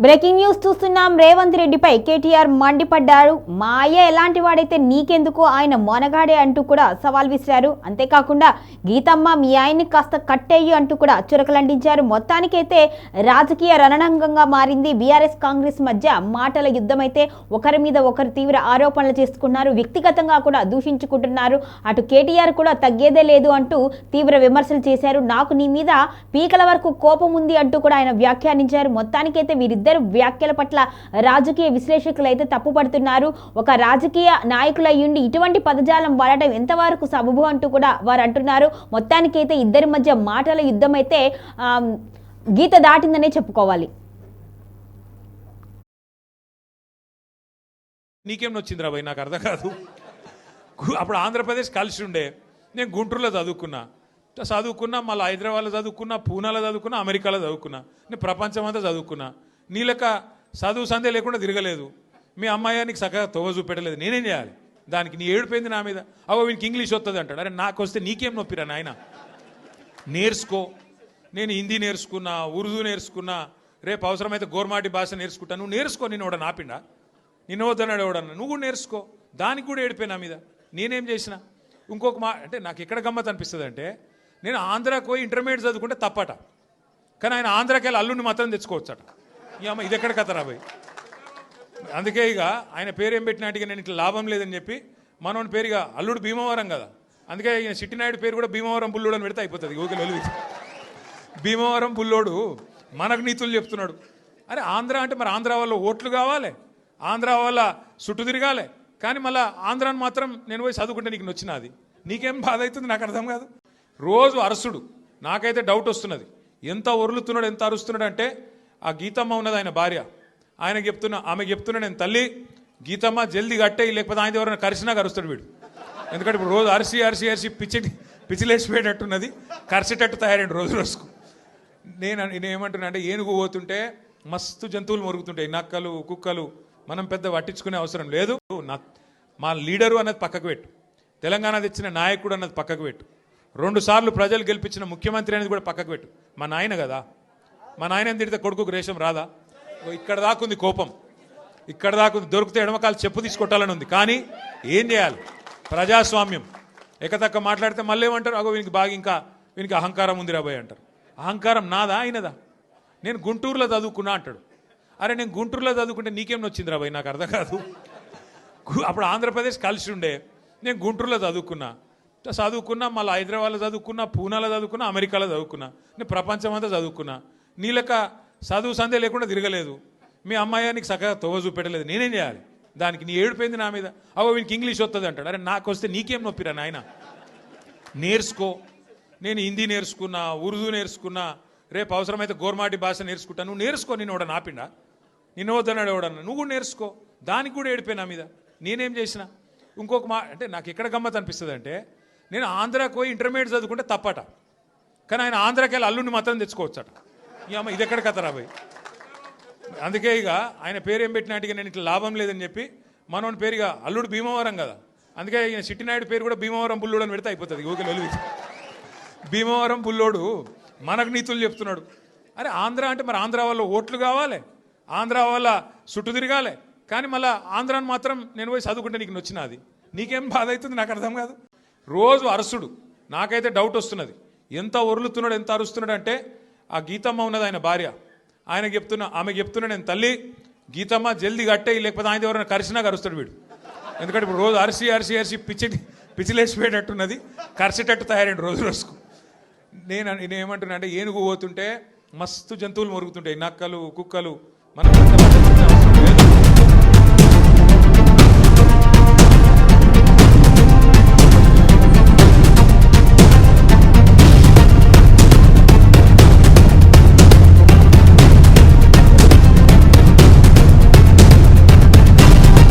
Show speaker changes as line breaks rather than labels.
Breaking news చూస్తున్నాం. రేవంత్ రెడ్డిపై కేటీఆర్ మండిపడ్డారు. మా అయ్య ఎలాంటి వాడైతే నీకెందుకు ఆయన మొనగాడే అంటూ కూడా సవాల్ విసిరారు. అంతేకాకుండా గీతమ్మ మీ ఆయన్ని కాస్త కట్టేయ్యి అంటూ కూడా చురకలండించారు. మొత్తానికైతే రాజకీయ రణరంగంగా మారింది. బీఆర్ఎస్ కాంగ్రెస్ మధ్య మాటల యుద్ధమైతే ఒకరి మీద ఒకరు తీవ్ర ఆరోపణలు చేసుకున్నారు వ్యక్తిగతంగా కూడా దూషించుకుంటున్నారు. అటు కేటీఆర్ కూడా తగ్గేదే లేదు అంటూ తీవ్ర విమర్శలు చేశారు. నాకు నీ మీద పీకల వరకు కోపం ఉంది అంటూ కూడా ఆయన వ్యాఖ్యానించారు. మొత్తానికైతే వీరి ఇద్దరు వ్యాఖ్యల పట్ల రాజకీయ విశ్లేషకులు అయితే తప్పుపడుతున్నారు. ఒక రాజకీయ నాయకులయ్యుండి ఇటువంటి పదజాలం వాడటం ఎంతవరకు సబబు అంటూ కూడా వారు అంటున్నారు. మొత్తానికైతే ఇద్దరి మధ్య మాటల యుద్ధం అయితే గీత దాటిందనే చెప్పుకోవాలి.
నీకేం నొచ్చింది భయ్? నాకు అర్థం కాదు. అప్పుడు ఆంధ్రప్రదేశ్ కలిసి ఉండే. నేను గుంటూరులో చదువుకున్నా. చదువుకున్నా మళ్ళీ హైదరాబాద్లో చదువుకున్నా పూనాలో చదువుకున్నా అమెరికాలో చదువుకున్నా. నేను ప్రపంచం అంతా చదువుకున్నా. నీ లెక్క చదువు సందే లేకుండా తిరగలేదు. మీ అమ్మాయి నీకు చక్కగా తొవ్వ చూపెట్టలేదు. నేనేం చేయాలి? దానికి నీ ఏడిపోయింది నా మీద? అవో వీనికి ఇంగ్లీష్ వస్తుంది అంటాడు. అరే నాకు వస్తే నీకేం నొప్పిరా నాయన? నేర్చుకో. నేను హిందీ నేర్చుకున్నా ఉర్దూ నేర్చుకున్నా రేపు అవసరమైతే గోర్మాటి భాష నేర్చుకుంటా. నువ్వు నేర్చుకో నేను ఒకడ నాపిండా నిన్న వద్దన్నాడు ఎవడన్నా? నువ్వు కూడా నేర్చుకో. దానికి కూడా ఏడిపోయి నా మీద. నేనేం చేసిన? ఇంకొక మా అంటే నాకు ఎక్కడ గమ్మత్ అనిపిస్తుంది అంటే నేను ఆంధ్రాకి పోయి ఇంటర్మీడియట్ చదువుకుంటే తప్పట. కానీ ఆయన ఆంధ్రాకి వెళ్ళి అల్లుని మాత్రం తెచ్చుకోవచ్చట. ఈ అమ్మ ఇది ఎక్కడ కథ రాబోయ్ అందుకే ఇక ఆయన పేరు ఏం పెట్టినట్టుగా నేను ఇట్లా లాభం లేదని చెప్పి మనోని పేరు ఇక అల్లుడు భీమవరం కదా. అందుకే ఈయన చిట్టినాయుడు పేరు కూడా భీమవరం బుల్లోడు అని పెడితే అయిపోతుంది. ఓకే వెళ్ళి భీమవరం బుల్లోడు మనకు నీతులు చెప్తున్నాడు. అరే ఆంధ్ర అంటే మరి ఆంధ్ర వల్ల ఓట్లు కావాలి. ఆంధ్ర వల్ల చుట్టూ తిరగాలి. కానీ మళ్ళీ ఆంధ్రాని మాత్రం నేను పోయి చదువుకుంటే నీకు నచ్చినది నీకేం బాధ అవుతుంది? నాకు అర్థం కాదు. రోజు అరసుడు. నాకైతే డౌట్ వస్తున్నది. ఎంత ఒరులుతున్నాడు ఎంత అరుస్తున్నాడు అంటే ఆ గీతమ్మ ఉన్నది ఆయన భార్య. ఆయన చెప్తున్నా ఆమె చెప్తున్నా నేను తల్లి గీతమ్మ జల్దీ కట్టేయి లేకపోతే ఆయన ఎవరైనా కరిసినా కరుస్తాడు వీడు. ఎందుకంటే ఇప్పుడు రోజు అరిసి అరిసి అరిసి పిచ్చి పిచ్చిలేసిపోయేటట్టున్నది కరిసేటట్టు తయారైంది రోజు రోజుకు. నేను నేను ఏమంటున్నా అంటే ఏనుగు పోతుంటే మస్తు జంతువులు మొరుగుతుంటాయి. నక్కలు కుక్కలు మనం పెద్ద పట్టించుకునే అవసరం లేదు. నా మా లీడరు అన్నది పక్కకు పెట్టు. తెలంగాణ తెచ్చిన నాయకుడు అన్నది పక్కకు పెట్టు. రెండు సార్లు ప్రజలు గెలిపించిన ముఖ్యమంత్రి అనేది కూడా పక్కకు పెట్టు. మా నాయన కదా. మా నాయన తిడితే కొడుకు రేషం రాదా? ఇక్కడ దాకుంది కోపం. ఇక్కడ దాకుంది దొరికితే ఎడమకాలు చెప్పు తీసుకొట్టాలని ఉంది. కానీ ఏం చేయాలి? ప్రజాస్వామ్యం. ఎకతక్క మాట్లాడితే మళ్ళీ ఏమంటారు? అగో వీనికి బాగా ఇంకా వీనికి అహంకారం ఉంది రాబోయే అంటారు. అహంకారం నాదా ఆయనదా? నేను గుంటూరులో చదువుకున్నా అంటాడు. అరే నేను గుంటూరులో చదువుకుంటే నీకేం నొచ్చింది రాబోయ్? నాకు అర్థం కాదు. అప్పుడు ఆంధ్రప్రదేశ్ కలిసి ఉండే. నేను గుంటూరులో చదువుకున్నా. చదువుకున్నా మళ్ళీ హైదరాబాద్లో చదువుకున్నా పూనాలో చదువుకున్నా అమెరికాలో చదువుకున్నా. నేను ప్రపంచం అంతా చదువుకున్నా. నీ లెక్క చదువు సందే లేకుండా తిరగలేదు. మీ అమ్మాయి నీకు చక్కగా తొవ్వ చూపెట్టలేదు. నేనేం చేయాలి? దానికి నీ ఏడిపోయింది నా మీద? అవో వీనికి ఇంగ్లీష్ వస్తుంది అంటాడు. అరే నాకు వస్తే నీకేం నొప్పిరా నాయన? నేర్చుకో. నేను హిందీ నేర్చుకున్నా ఉర్దూ నేర్చుకున్నా రేపు అవసరమైతే గోర్మాటి భాష నేర్చుకుంటా. నువ్వు నేర్చుకో నేను ఎవడ నాపిండా నేను వద్దన్నాడు ఎవడన్నా? నువ్వు కూడా నేర్చుకో. దానికి కూడా ఏడిపోయి నా మీద. నేనేం చేసిన? ఇంకొక మా అంటే నాకు ఎక్కడ గమ్మత్ అనిపిస్తుంది అంటే నేను ఆంధ్రాకి పోయి ఇంటర్మీడియట్ చదువుకుంటే తప్పట. కానీ ఆయన ఆంధ్రాకి వెళ్ళి అల్లుని మాత్రం తెచ్చుకోవచ్చట. అమ్మ ఇది ఎక్కడ కథ రాబోయి అందుకే ఇక ఆయన పేరు ఏం పెట్టినట్టుగా నేను ఇట్లా లాభం లేదని చెప్పి మనోని పేరు ఇక అల్లుడు భీమవరం కదా. అందుకే ఈయన సిట్టినాయుడు పేరు కూడా భీమవరం పుల్లోడు అని పెడితే అయిపోతుంది. ఓకే లొలివి భీమవరం బుల్లోడు మనకు నీతులు చెప్తున్నాడు. అరే ఆంధ్ర అంటే మరి ఆంధ్ర వల్ల ఓట్లు కావాలి? ఆంధ్ర వల్ల చుట్టూ తిరగాలి? కానీ మళ్ళీ ఆంధ్రాని మాత్రం నేను పోయి చదువుకుంటే నీకు నచ్చినది. నీకేం బాధ అవుతుంది నాకు అర్థం కాదు. రోజు అరసుడు. నాకైతే డౌట్ వస్తున్నది. ఎంత ఒరులుతున్నాడు ఎంత అరుస్తున్నాడు అంటే ఆ గీతమ్మ ఉన్నది ఆయన భార్య. ఆయన చెప్తున్నా ఆమె చెప్తున్నా నేను తల్లి గీతమ్మ జల్దీ కట్టే లేకపోతే ఆయన ఎవరైనా కరిసినా కరుస్తాడు వీడు. ఎందుకంటే ఇప్పుడు రోజు అరిసి అరిసి అరిసి పిచ్చి పిచ్చిలేసిపోయేటట్టున్నది కరిసేటట్టు తయారైంది రోజు రోజుకు. నేను నేను ఏమంటున్నా అంటే ఏనుగు పోతుంటే మస్తు జంతువులు మొరుగుతుంటాయి. నక్కలు కుక్కలు మనం